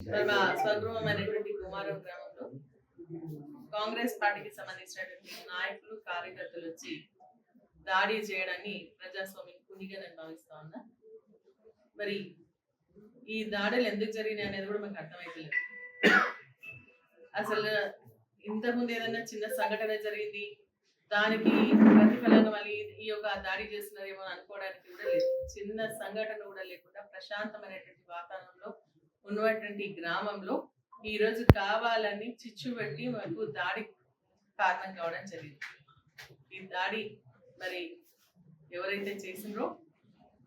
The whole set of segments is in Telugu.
మరి స్వగృహం అనేటువంటి కుమారం గ్రామంలో కాంగ్రెస్ పార్టీకి సంబంధించినటువంటి నాయకులు కార్యకర్తలు వచ్చి దాడి చేయడాన్ని ప్రజాస్వామ్యం కునిగా నేను భావిస్తా ఉన్నా. మరి ఈ దాడులు ఎందుకు జరిగినాయి అనేది కూడా మనకు అర్థమైతలేదు. అసలు ఇంతకుముందు ఏదైనా చిన్న సంఘటన జరిగింది దానికి ప్రతిఫలంగా మళ్ళీ ఈ యొక్క దాడి చేస్తున్నారేమో అనుకోవడానికి కూడా లేదు. చిన్న సంఘటన కూడా లేకుండా ప్రశాంతమైనటువంటి వాతావరణంలో ఉన్నటువంటి గ్రామంలో ఈ రోజు కావాలని చిచ్చు పెట్టి మాకు దాడి కారణం కావడం జరిగింది. ఈ దాడి మరి ఎవరైతే చేసిండ్రో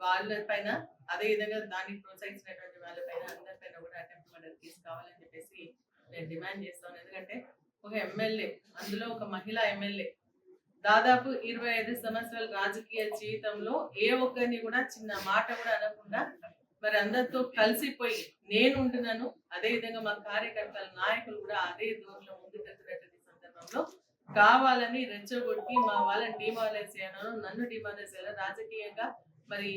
వాళ్ళ పైన అదే విధంగా దాన్ని ప్రోత్సహించినటువంటి వాళ్ళపైన అందరిపైన కూడా అటెంప్ట్ మర్డర్ కేసు కావాలని చెప్పేసి నేను డిమాండ్ చేస్తాను. ఎందుకంటే ఒక ఎమ్మెల్యే అందులో ఒక మహిళా ఎమ్మెల్యే దాదాపు ఇరవై ఐదు సంవత్సరాల రాజకీయ జీవితంలో ఏ ఒక్కరిని కూడా చిన్న మాట కూడా అనకుండా మరి అందరితో కలిసిపోయి నేను ఉంటున్నాను. అదే విధంగా మా కార్యకర్తల నాయకులు కూడా అదే దూరంలో ముందుకెళ్తున్నటువంటి సందర్భంలో కావాలని రెచ్చగొట్టి మా వాళ్ళని డిమాలైజ్ చేయాలను నన్ను డిమాలైజ్ చేయాలి. రాజకీయంగా మరి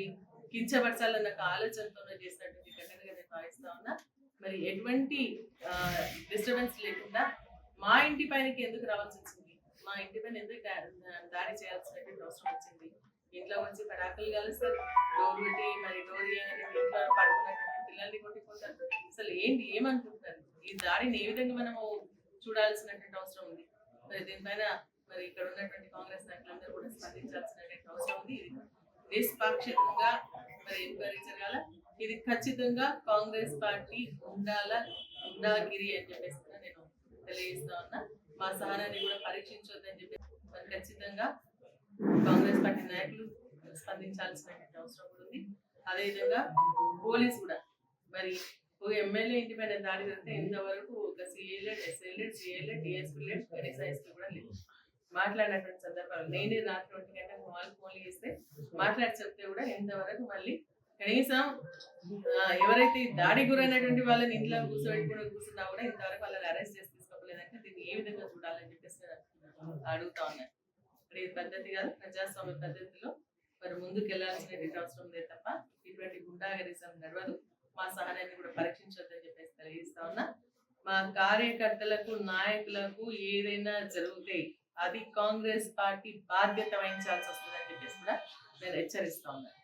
కించపరచాలన్న ఒక ఆలోచనతోనే చేసినటువంటి ఘటనగా నేను భావిస్తా ఉన్నా. మరి ఎటువంటి డిస్టర్బెన్స్ లేకుండా మా ఇంటి పైనకి ఎందుకు రావాల్సి వచ్చింది? మా ఇంటి పైన ఎందుకు దాడి చేయాల్సినటువంటి అవసరం వచ్చింది? ఇంట్లో మంచి పడాకులు కలుస్తారు డోర్ మరి డోర్ ఇంట్లో పడుకున్నటువంటి పిల్లల్ని కొట్టిపోతారు. అసలు ఏంటి? ఏమనుకుంటున్నారు? ఈ దాడిని ఏ విధంగా మనము చూడాల్సినటువంటి అవసరం ఉంది? మరి దీనిపైన మరి ఇక్కడ ఉన్నటువంటి కాంగ్రెస్ నాయకులందరూ కూడా స్పందించాల్సినటువంటి అవసరం ఉంది. ఇది నిష్పాక్షికంగా మరి ఎంక్వైరీ జరగాల ఇది ఖచ్చితంగా కాంగ్రెస్ పార్టీ ఉండాల ఉండాగిరి అని చెప్పేసి నేను తెలియజేస్తా ఉన్నా. మా సహనాన్ని కూడా పరీక్షించొద్దని చెప్పి మరి ఖచ్చితంగా కాంగ్రెస్ పార్టీ నాయకులు స్పందించాల్సినటువంటి అవసరం కూడా ఉంది అదేవిధంగా పోలీస్ కూడా. మరి ఒక ఎమ్మెల్యే ఇంటి పైన దాడి జరిగితే ఇంతవరకు ఒక సిఎల్ఎడ్ ఎస్ఎల్ఎడ్ సిఎల్ఎడ్ డిఎస్పీలెడ్ ఎస్ఐఎస్పీ కూడా లేవు. మాట్లాడినటువంటి సందర్భాలు. నేనే రాత్రి ఒంటి గంట వాళ్ళు ఫోన్లు చేస్తే మాట్లాడి చెప్తే కూడా ఇంతవరకు మళ్ళీ కనీసం ఎవరైతే దాడి గురైనటువంటి వాళ్ళని ఇంట్లో కూర్చోబెట్టుకుని కూర్చున్నా కూడా ఇంతవరకు వాళ్ళని అరెస్ట్ చేసి తీసుకోలేదంటే దీన్ని ఏ విధంగా చూడాలని చెప్పేసి అడుగుతా ఉన్నాను ఇది పద్ధతి కాదు ప్రజాస్వామ్య పద్ధతిలో మరి ముందుకు వెళ్ళాల్సినటువంటి అవసరం లేదు తప్ప ఇటువంటి గుండాగరిజం నడవదు మా సహనాన్ని కూడా పరీక్షించొద్దని చెప్పేసి తెలియజేస్తా ఉన్నా. మా కార్యకర్తలకు నాయకులకు ఏదైనా జరిగితే అది కాంగ్రెస్ పార్టీ బాధ్యత వహించాల్సి వస్తుందని చెప్పేసి కూడా నేను హెచ్చరిస్తా ఉన్నాను